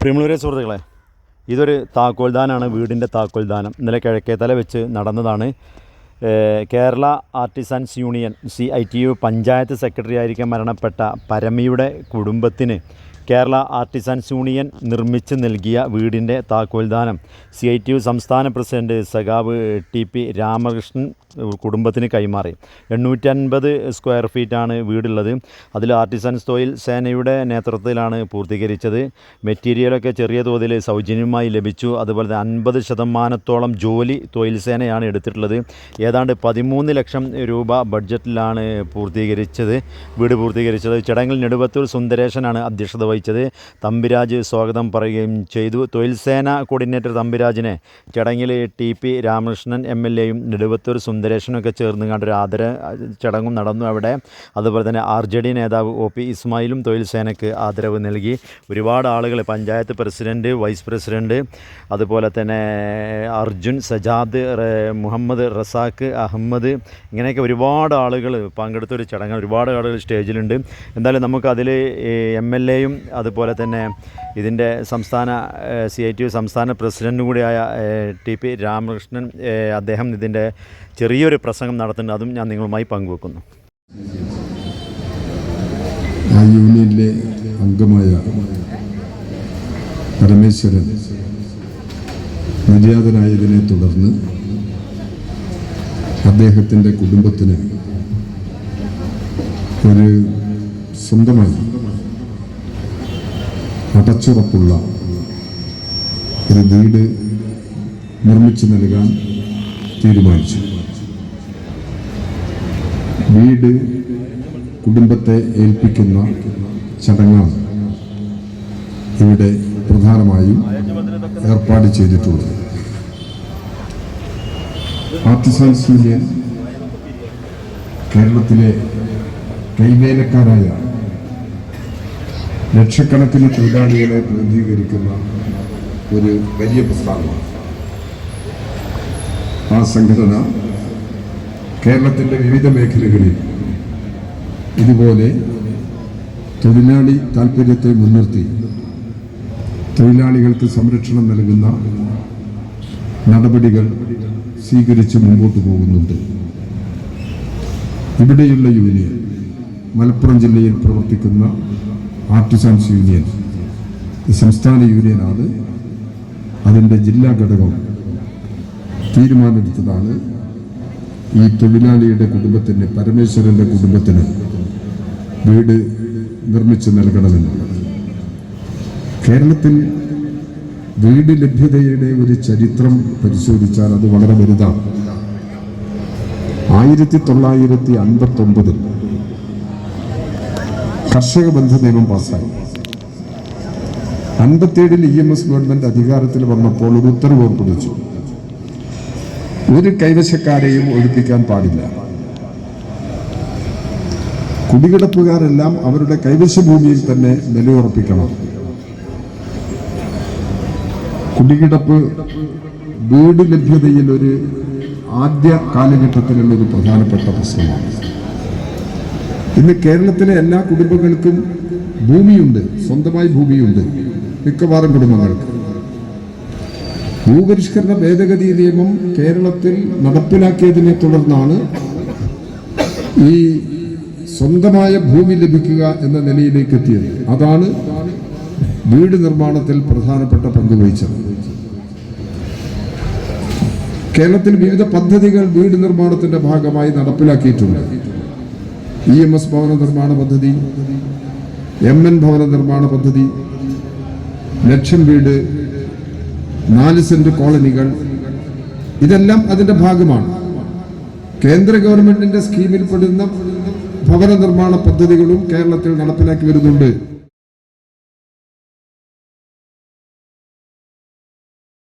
പ്രിയമുള്ളവരെ സുഹൃത്തുക്കളെ ഇതൊരു താക്കോൽദാനാണ് വീടിന്റെ താക്കോൽദാനം. ഇന്നലെ കിഴക്കേത്തല വെച്ച് നടന്നതാണ്. Kerala artisans union C I T U panchayat secretary ആയിരിക്കാൻ മരണപ്പെട്ട പരമിയുടെ കുടുംബത്തിന് കേരള ആർട്ടിസൻസ് യൂണിയൻ നിർമ്മിച്ച് നൽകിയ വീടിന്റെ താക്കോൽദാനം. സി ഐ ടി യു സംസ്ഥാന പ്രസിഡന്റ് സഖാവ് ടി പി രാമകൃഷ്ണൻ കുടുംബത്തിന് കൈമാറി. എണ്ണൂറ്റൻപത് സ്ക്വയർ ഫീറ്റാണ് വീടുള്ളത്. അതിൽ ആർട്ടിസൻസ് തൊഴിൽ സേനയുടെ നേതൃത്വത്തിലാണ് പൂർത്തീകരിച്ചത്. മെറ്റീരിയലൊക്കെ ചെറിയ തോതിൽ സൗജന്യമായി ലഭിച്ചു. അതുപോലെ തന്നെ അൻപത് ശതമാനത്തോളം ജോലി തൊഴിൽ സേനയാണ് എടുത്തിട്ടുള്ളത്. ഏതാണ്ട് പതിമൂന്ന് ലക്ഷം രൂപ ബഡ്ജറ്റിലാണ് പൂർത്തീകരിച്ചത്. വീട് പൂർത്തീകരിച്ചത്. ചടങ്ങിൽ നെടുവത്തൂർ സുന്ദരേശനാണ് അധ്യക്ഷത വഹിച്ചത്. തമ്പിരാജ് സ്വാഗതം പറയുകയും ചെയ്തു. തൊഴിൽ സേന കോർഡിനേറ്റർ തമ്പിരാജിനെ ചടങ്ങിൽ T P Ramakrishnan M L എയും നെടുവത്തൂർ സുന്ദരേഷനൊക്കെ ചേർന്ന് കണ്ടൊരു ആദര ചടങ്ങും നടന്നു അവിടെ. അതുപോലെ തന്നെ ആർ ജെ ഡി നേതാവ് ഒ പി ഇസ്മായിലും തൊഴിൽ സേനയ്ക്ക് ആദരവ് നൽകി. ഒരുപാട് ആളുകൾ പഞ്ചായത്ത് പ്രസിഡന്റ് വൈസ് പ്രസിഡന്റ് അതുപോലെ തന്നെ അർജുൻ സജാദ് മുഹമ്മദ് റസാഖ് അഹമ്മദ് ഇങ്ങനെയൊക്കെ ഒരുപാട് ആളുകൾ പങ്കെടുത്തൊരു ചടങ്ങ് ഒരുപാട് ആളുകൾ സ്റ്റേജിലുണ്ട്. എന്തായാലും നമുക്കതിൽ എം എൽ എയും അതുപോലെ തന്നെ ഇതിന്റെ സംസ്ഥാന സി ഐ ടി യു സംസ്ഥാന പ്രസിഡന്റും കൂടിയായ ടി പി രാമകൃഷ്ണൻ അദ്ദേഹം ഇതിന്റെ ചെറിയൊരു പ്രസംഗം നടത്തുന്നുണ്ട്. അതും ഞാൻ നിങ്ങളുമായി പങ്കുവെക്കുന്നു. ആ യൂണിയനിലെ അംഗമായ പരമേശ്വരൻ നിര്യാതനായതിനെ തുടർന്ന് അദ്ദേഹത്തിന്റെ കുടുംബത്തിന് ഒരു സ്വന്തമായി അടച്ചുറപ്പുള്ള ഒരു വീട് നിർമ്മിച്ചു നൽകാൻ തീരുമാനിച്ചു. വീട് കുടുംബത്തെ ഏൽപ്പിക്കുന്ന ചടങ്ങാണ് ഇവിടെ പ്രധാനമായും ഏർപ്പാട് ചെയ്തിട്ടുള്ളത്. ആർട്ടിസൻസ് യൂണിയൻ കേരളത്തിലെ കൈവേലക്കാരായ ലക്ഷക്കണക്കിന് തൊഴിലാളികളെ പ്രതിനിധീകരിക്കുന്ന ഒരു വലിയ പ്രസ്ഥാനമാണ്. ആ സംഘടന കേരളത്തിന്റെ വിവിധ മേഖലകളിൽ ഇതുപോലെ തൊഴിലാളി താല്പര്യത്തെ മുൻനിർത്തി തൊഴിലാളികൾക്ക് സംരക്ഷണം നൽകുന്ന നടപടികൾ സ്വീകരിച്ച് മുമ്പോട്ട് പോകുന്നുണ്ട്. ഇവിടെയുള്ള യൂണിയൻ മലപ്പുറം ജില്ലയിൽ പ്രവർത്തിക്കുന്ന ആർട്ടിസൻസ് യൂണിയൻ. സംസ്ഥാന യൂണിയനാണ് അതിന്റെ ജില്ലാ ഘടകം തീരുമാനമെടുത്തതാണ് ഈ തൊഴിലാളിയുടെ കുടുംബത്തിന് പരമേശ്വരന്റെ കുടുംബത്തിന് വീട് നിർമ്മിച്ച് നൽകണമെന്നുള്ളത് കേരളത്തിൽ വീട് ലഭ്യതയുടെ ഒരു ചരിത്രം പരിശോധിച്ചാൽ അത് വളരെ വലുതാണ്. ആയിരത്തി തൊള്ളായിരത്തി അൻപത്തി ഒമ്പതിൽ കർഷക ബന്ധ നിയമം പാസ്സായി. അൻപത്തിയേഴിൽ ഇ എം എസ് ഗവൺമെന്റ് അധികാരത്തിൽ വന്നപ്പോൾ ഒരു ഉത്തരവ് പുറപ്പെടുവിച്ചു ഒരു കൈവശക്കാരെയും ഒഴിപ്പിക്കാൻ പാടില്ല. കുടികിടപ്പുകാരെല്ലാം അവരുടെ കൈവശ ഭൂമിയിൽ തന്നെ നിലയുറപ്പിക്കണം കുടികിടപ്പ് വീട് ലഭ്യതയിൽ ഒരു ആദ്യ കാലഘട്ടത്തിലുള്ള ഒരു പ്രധാനപ്പെട്ട പ്രശ്നമാണ്. ഇന്ന് കേരളത്തിലെ എല്ലാ കുടുംബങ്ങൾക്കും ഭൂമിയുണ്ട്. സ്വന്തമായി ഭൂമിയുണ്ട്. മിക്കവാറും കുടുംബങ്ങൾക്ക്. ഭൂപരിഷ്കരണ ഭേദഗതി നിയമം കേരളത്തിൽ നടപ്പിലാക്കിയതിനെ തുടർന്നാണ് ഈ സ്വന്തമായ ഭൂമി ലഭിക്കുക എന്ന നിലയിലേക്ക് എത്തിയത്. അതാണ് വീട് നിർമ്മാണത്തിൽ പ്രധാനപ്പെട്ട പങ്ക് വഹിച്ചത്. കേരളത്തിൽ വിവിധ പദ്ധതികൾ വീട് നിർമ്മാണത്തിന്റെ ഭാഗമായി നടപ്പിലാക്കിയിട്ടുണ്ട്. ഇ എം എസ് ഭവന നിർമ്മാണ പദ്ധതി എം എൻ ഭവന നിർമ്മാണ പദ്ധതി ലക്ഷം വീട് നാല് സെന്റ് കോളനികൾ ഇതെല്ലാം അതിന്റെ ഭാഗമാണ്. കേന്ദ്ര ഗവൺമെന്റിന്റെ സ്കീമിൽ പെടുന്ന ഭവന നിർമ്മാണ പദ്ധതികളും കേരളത്തിൽ നടപ്പിലാക്കി വരുന്നുണ്ട്.